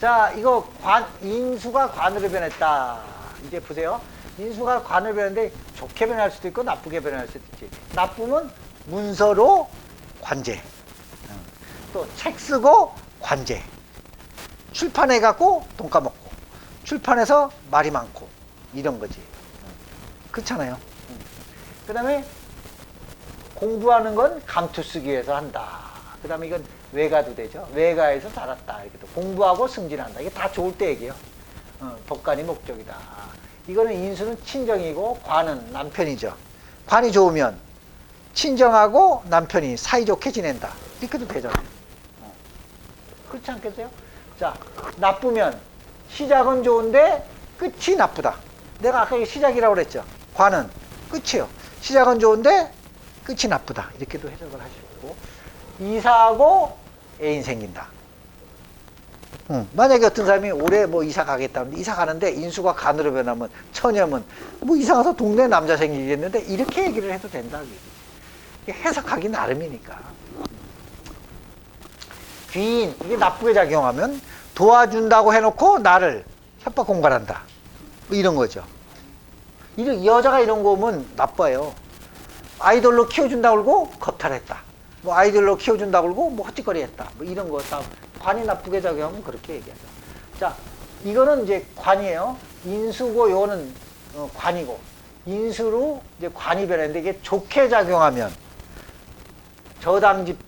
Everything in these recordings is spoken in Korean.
자, 이거 관, 인수가 관으로 변했다. 이제 보세요. 인수가 관으로 변했는데 좋게 변할 수도 있고 나쁘게 변할 수도 있지. 나쁘면 문서로 관제. 또 책 쓰고 관제. 출판해 갖고 돈 까먹고. 출판해서 말이 많고. 이런 거지. 그렇잖아요. 그 다음에 공부하는 건 감투 쓰기 위해서 한다. 그 다음에 이건 외가도 되죠. 외가에서 자랐다. 이렇게 공부하고 승진한다. 이게 다 좋을 때 얘기예요. 어, 법관이 목적이다. 이거는 인수는 친정이고 관은 남편이죠. 관이 좋으면 친정하고 남편이 사이좋게 지낸다. 이렇게도 되잖아요. 어. 그렇지 않겠어요? 자, 나쁘면 시작은 좋은데 끝이 나쁘다. 내가 아까 시작이라고 그랬죠. 관은 끝이에요. 시작은 좋은데 끝이 나쁘다. 이렇게도 해석을 하시고 이사하고 애인 생긴다. 응. 만약에 어떤 사람이 올해 뭐 이사 가겠다는데 이사 가는데 인수가 간으로 변하면 처녀면 뭐 이사 가서 동네 남자 생기겠는데 이렇게 얘기를 해도 된다. 해석하기 나름이니까. 귀인 이게 나쁘게 작용하면 도와준다고 해놓고 나를 협박 공갈한다. 뭐 이런 거죠. 이런 여자가 이런 거 오면 나빠요. 아이돌로 키워준다 그러고 거탈했다. 뭐 아이돌로 키워준다 그러고 뭐 헛짓거리 했다. 뭐 이런 거 다 관이 나쁘게 작용하면 그렇게 얘기하죠. 자, 이거는 이제 관이에요. 인수고 요거는 어, 관이고 인수로 이제 관이 변했는데 이게 좋게 작용하면 저당집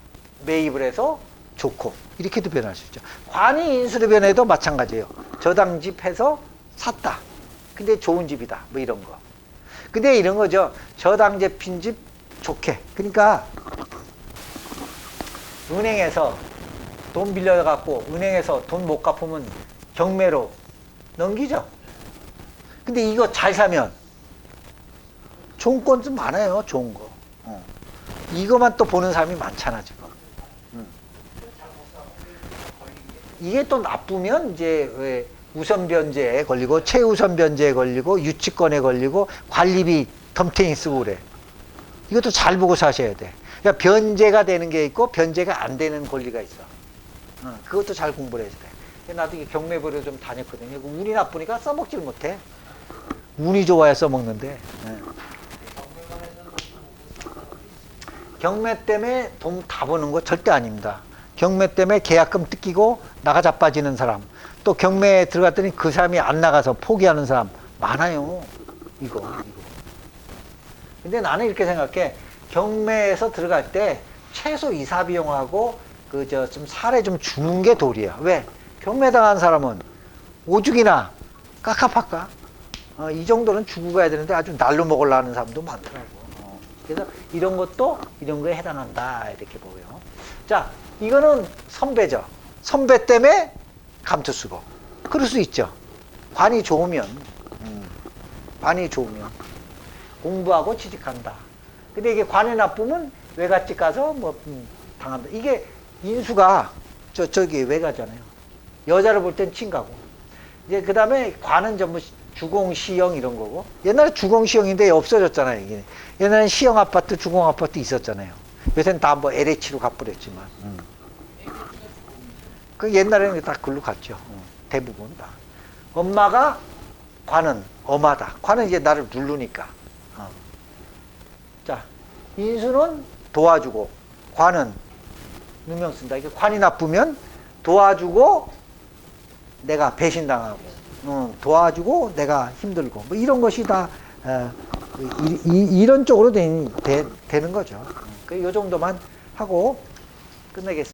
매입을 해서 좋고 이렇게도 변할 수 있죠. 관이 인수로 변해도 마찬가지예요. 저당집 해서 샀다. 근데 좋은 집이다. 뭐 이런 거. 근데 이런 거죠. 저당제 핀집 좋게. 그러니까 은행에서 돈 빌려갖고 은행에서 돈 못 갚으면 경매로 넘기죠. 근데 이거 잘 사면 좋은 건 좀 많아요. 좋은 거. 어. 이거만 또 보는 사람이 많잖아 지금. 음. 이게 또 나쁘면 이제 왜 우선 변제에 걸리고 최우선 변제에 걸리고 유치권에 걸리고 관리비 덤탱이 쓰고 그래. 이것도 잘 보고 사셔야 돼. 그러니까 변제가 되는 게 있고 변제가 안 되는 권리가 있어. 어, 그것도 잘 공부를 해야 돼. 나도 이게 경매보를 좀 다녔거든요. 그 운이 나쁘니까 써먹질 못해. 운이 좋아야 써먹는데. 예. 경매 때문에 돈 다 버는 거 절대 아닙니다. 경매 때문에 계약금 뜯기고 나가 자빠지는 사람, 또 경매에 들어갔더니 그 사람이 안 나가서 포기하는 사람 많아요. 이거, 이거. 근데 나는 이렇게 생각해. 경매에서 들어갈 때 최소 이사 비용하고 그 저 좀 사례 좀 주는 게 도리야. 왜? 경매 당한 사람은 오죽이나 깝깝할까? 어, 이 정도는 주고 가야 되는데 아주 날로 먹으려는 사람도 많더라고. 어, 그래서 이런 것도 이런 거에 해당한다 이렇게 보여요. 자, 이거는 선배죠. 선배 때문에 감투 쓰고. 그럴 수 있죠. 관이 좋으면, 음, 관이 좋으면 공부하고 취직한다. 근데 이게 관이 나쁘면 외갓집 가서 뭐 음, 당한다. 이게 인수가 저 저기 외가잖아요. 여자를 볼 땐 친가고. 이제 그 다음에 관은 전부 주공 시형 이런 거고. 옛날에 주공 시형인데 없어졌잖아요. 이게 옛날엔 시형 아파트, 주공 아파트 있었잖아요. 요새는 다 뭐 LH로 갚버렸지만. 음. 그 옛날에는 다 글로 갔죠. 어, 대부분 다. 엄마가 관은 엄하다. 관은 이제 나를 누르니까. 인수는 도와주고, 관은 누명 쓴다. 이게 관이 나쁘면 도와주고 내가 배신당하고, 어, 도와주고 내가 힘들고, 뭐 이런 것이 다 어, 이, 이, 이런 쪽으로 되, 되, 되는 거죠. 그 요 정도만 하고 끝내겠습니다.